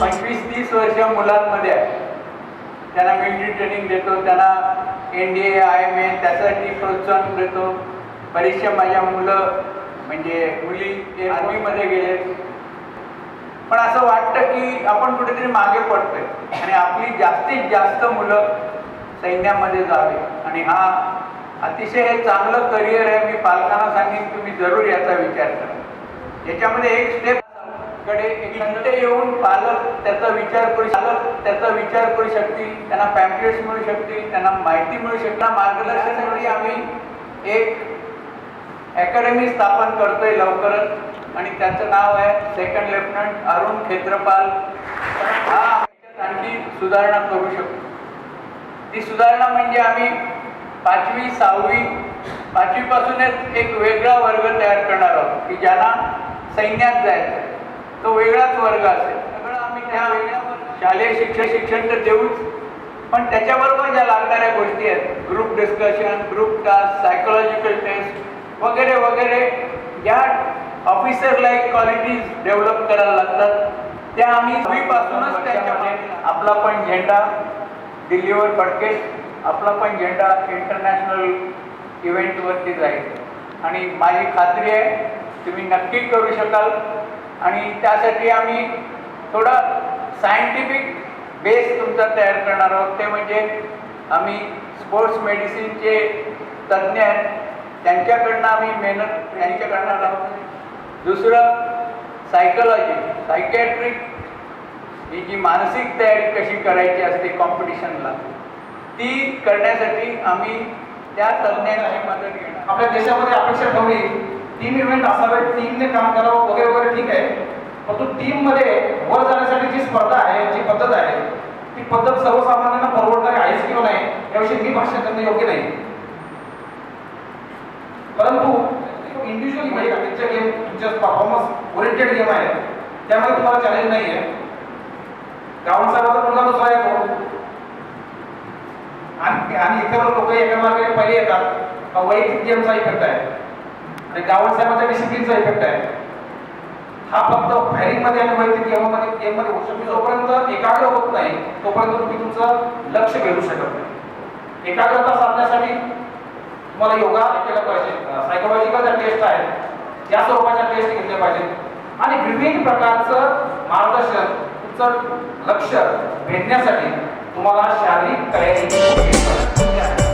पंचवीस तीस वर्ष मुलांमध्ये आहे. त्यांना मिलिटरी ट्रेनिंग देतो त्यांना N D A I M A त्यासाठी प्रोत्साहन देतो. बरेचशा माझ्या मुलं म्हणजे मुली ते आर्मीमध्ये गेले. पण असं वाटतं की आपण कुठेतरी मागे पडतोय. आणि आपली जास्तीत जास्त मुलं सैन्यामध्ये जावे. आणि हा अतिशय हे चांगलं करिअर आहे मी पालकांना सांगेन तुम्ही जरूर याचा विचार करा. याच्यामध्ये एक स्टेप कडे इथे येऊन पालक त्याचा विचार करू पालक त्याचा विचार करू शकतील त्यांना पॅम्पलेट्स मिळू शकतील त्यांना माहिती मिळू शकतील. मार्गदर्शनासाठी आम्ही एक अकॅडमी स्थापन करतोय लवकरच. आणि त्याचं नाव आहे सेकंड लेफ्टनंट अरुण खेत्रपाल. हा आणखी सुधारणा करू शकतो. ती सुधारणा म्हणजे आम्ही पाचवी सहावी पाचवीपासूनच एक वेगळा वर्ग तयार करणार आहोत की ज्यांना सैन्यात जायचं तो वेगळाच वर्ग असेल. सगळं आम्ही त्या वेगळ्या शालेय शिक्षण शिक्षण तर देऊच. पण त्याच्याबरोबर ज्या लागणाऱ्या गोष्टी आहेत group discussion group task psychological test वगैरे वगैरे ज्या ऑफिसर लाईक क्वालिटीज डेव्हलप करायला लागतात. त्या आम्ही हवीपासूनच त्याच्यामध्ये आपला पण झेंडा दिल्लीवर फडकेश आपला पण झेंडा इंटरनॅशनल इव्हेंटवरती जाईल. आणि माझी खात्री आहे तुम्ही नक्की करू शकाल. आणि त्यासाठी आम्ही थोडा सायंटिफिक बेस तुमचा तयार करणार आहोत. ते म्हणजे आम्ही स्पोर्ट्स मेडिसिनचे तज्ज्ञ आहेत. त्यांच्याकडनं आम्ही मेहनत यांच्याकडनं आहोत. दुसरं सायकोलॉजी सायकॅट्रिक ही जी मानसिक तयारी कशी करायची असते कॉम्पिटिशनला ती करण्यासाठी आम्ही त्या तज्ज्ञांची मदत घेणार आपल्या देशामध्ये अपेक्षा ठेवली. टीम इव्हेंट असावे टीमने काम करावं वगैरे वगैरे ठीक आहे. परंतु टीममध्ये वर जाण्यासाठी जी स्पर्धा आहे जी पद्धत आहे ती पद्धत सर्वसामान्यांना परवडणारी आहेच किंवा नाही याविषयी मी भाषण करणं योग्य नाही. परंतु इंडिव्हिज्युअल म्हणजे त्यांचे गेम तुमच्या परफॉर्मन्स ओरिएंटेड गेम आहे. त्यामुळे तुम्हाला चॅलेंज नाही आहे ग्राउंड साहेबाचा मुलगा दुसरा येतो आणि आणि इतर लोक एका मार्गाने पहिले येतात. वैयक्तिक गेमचा इफेक्ट आहे. आणि गावण साहेबाच्या डिसिप्लिनचा इफेक्ट आहे. हा फक्त फायरिंगमध्ये आणि वैयक्तिक गेममध्ये गेममध्ये होऊ शकतो. जोपर्यंत एकाग्र होत नाही तोपर्यंत तुम्ही तुमचं लक्ष भेटू शकत नाही. एकाग्रता साधण्यासाठी तुम्हाला योगा केलं पाहिजे. सायकोलॉजिकल ज्या टेस्ट आहेत. त्या स्वरूपाच्या टेस्ट घेतल्या पाहिजेत. आणि विविध प्रकारचं मार्गदर्शन तुमचं लक्ष भेटण्यासाठी तुम्हाला शारीरिक तयारी.